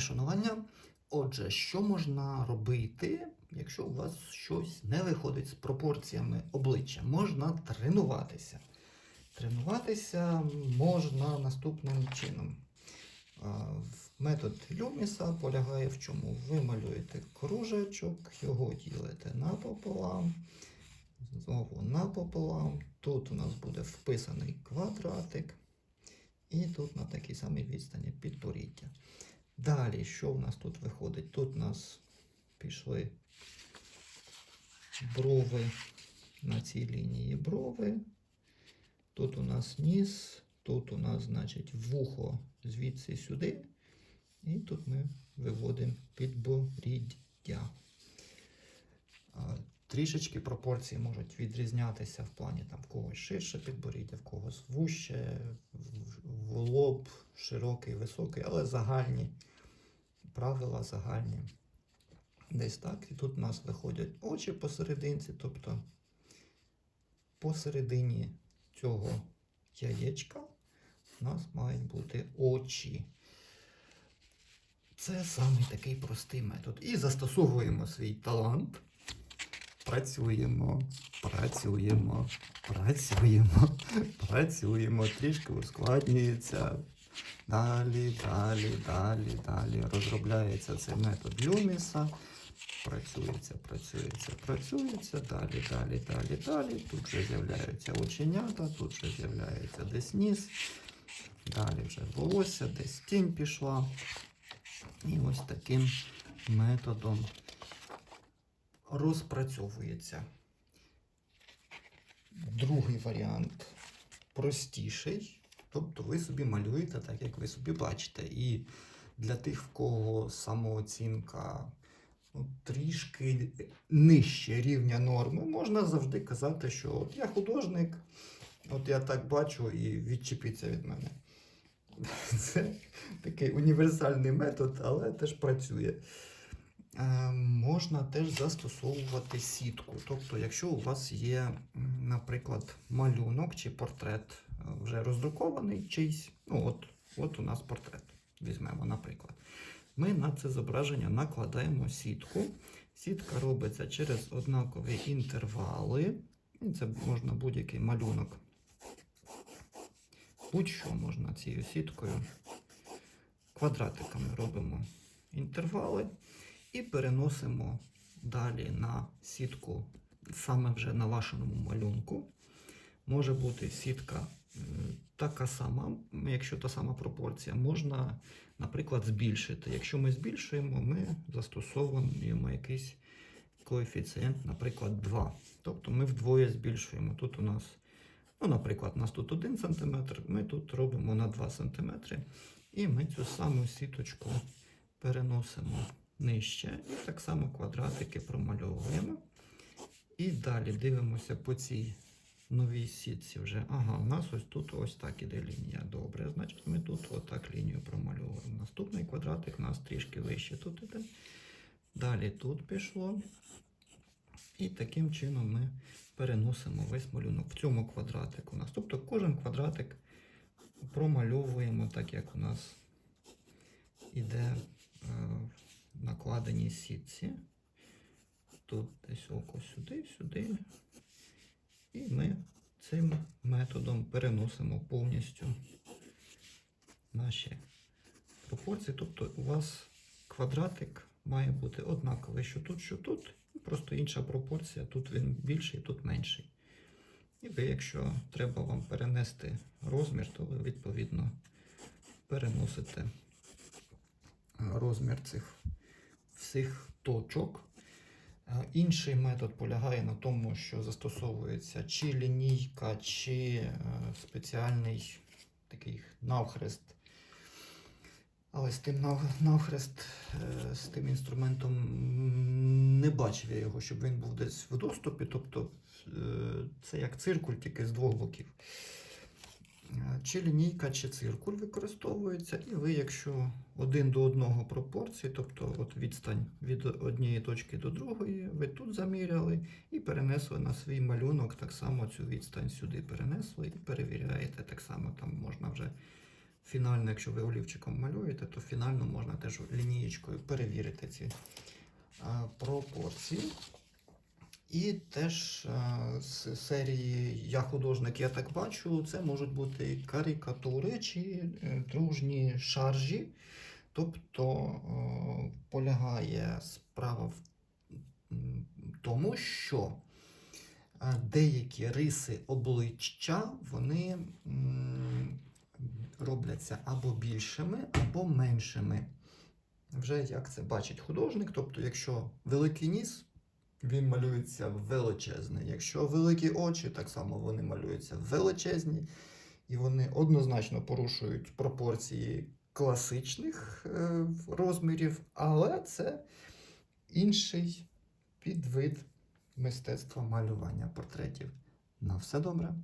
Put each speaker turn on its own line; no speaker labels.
Шанування. Отже, що можна робити, якщо у вас щось не виходить з пропорціями обличчя? Можна тренуватися. Тренуватися можна наступним чином. Метод Люміса полягає в чому? Ви малюєте кружечок, його ділите напополам, знову напополам. Тут у нас буде вписаний квадратик, і тут на такій самій відстані підборіддя. Далі, що в нас тут виходить? Тут у нас пішли брови на цій лінії брови. Тут у нас ніс, тут у нас, значить, вухо звідси сюди. І тут ми виводимо підборіддя. Трішечки пропорції можуть відрізнятися в плані там в когось ширше підборіддя, в когось вуще, лоб широкий, високий, але загальні правила загальні. Десь так. І тут у нас виходять очі посерединці, тобто посередині цього яєчка у нас мають бути очі. Це самий такий простий метод. І застосовуємо свій талант. Працюємо, працюємо, працюємо, працюємо, трішки ускладнюється. Далі, далі, далі, далі. Розробляється цей метод Люміса. Працюється, працюється, працюється. Далі, далі, далі, далі. Тут вже з'являються оченята, тут вже з'являється десь ніс. Далі вже волосся, десь тінь пішла. І ось таким методом розпрацьовується. Другий варіант простіший. Тобто ви собі малюєте так, як ви собі бачите. І для тих, в кого самооцінка ну, трішки нижче рівня норми, можна завжди казати, що от я художник, от я так бачу і відчепіться від мене. Це такий універсальний метод, але теж працює. Е, можна теж застосовувати сітку. Тобто, якщо у вас є, наприклад, малюнок чи портрет е, вже роздрукований чийсь, ну от, от у нас портрет, візьмемо, наприклад. Ми на це зображення накладаємо сітку. Сітка робиться через однакові інтервали. І це можна будь-який малюнок. Будь-що можна цією сіткою. Квадратиками робимо інтервали і переносимо далі на сітку, саме вже на вашому малюнку. Може бути сітка така сама, якщо та сама пропорція, можна, наприклад, збільшити. Якщо ми збільшуємо, ми застосовуємо якийсь коефіцієнт, наприклад, 2. Тобто ми вдвоє збільшуємо. Тут у нас, ну, наприклад, у нас тут 1 см, ми тут робимо на 2 см. І ми цю саму сіточку переносимо нижче. І так само квадратики промальовуємо. І далі дивимося по цій новій сітці вже. Ага, у нас ось тут ось так іде лінія. Добре, значить ми тут отак лінію промальовуємо. Наступний квадратик у нас трішки вище тут іде. Далі тут пішло. І таким чином ми переносимо весь малюнок в цьому квадратику у нас. Тобто кожен квадратик промальовуємо так, як у нас іде в накладеній сітці. Тут десь око сюди, сюди. І ми цим методом переносимо повністю наші пропорції. Тобто у вас квадратик має бути однаковий, що тут, що тут. Просто інша пропорція. Тут він більший, тут менший. І ви, якщо треба вам перенести розмір, то ви відповідно переносите розмір цих всіх точок. Е, Інший метод полягає на тому, що застосовується чи лінійка, чи е, спеціальний такий навхрест. Але з тим навхрест, е, з тим інструментом не бачив я його, щоб він був десь в доступі. Тобто це як циркуль, тільки з двох боків. Чи лінійка, чи циркуль використовується, і ви, якщо один до одного пропорції, тобто от відстань від однієї точки до другої, ви тут заміряли і перенесли на свій малюнок, так само цю відстань сюди перенесли і перевіряєте. Так само там можна вже фінально, якщо ви олівчиком малюєте, то фінально можна теж лінієчкою перевірити ці пропорції. І теж з серії Я художник, я так бачу, це можуть бути карикатури чи е, дружні шаржі. Тобто е, полягає справа в тому, що е, деякі риси обличчя вони робляться або більшими, або меншими. Вже як це бачить художник. Тобто, якщо великий ніс, він малюється величезний. Якщо великі очі, так само вони малюються величезні, і вони однозначно порушують пропорції класичних е, розмірів, але це інший підвид мистецтва малювання портретів. На все добре.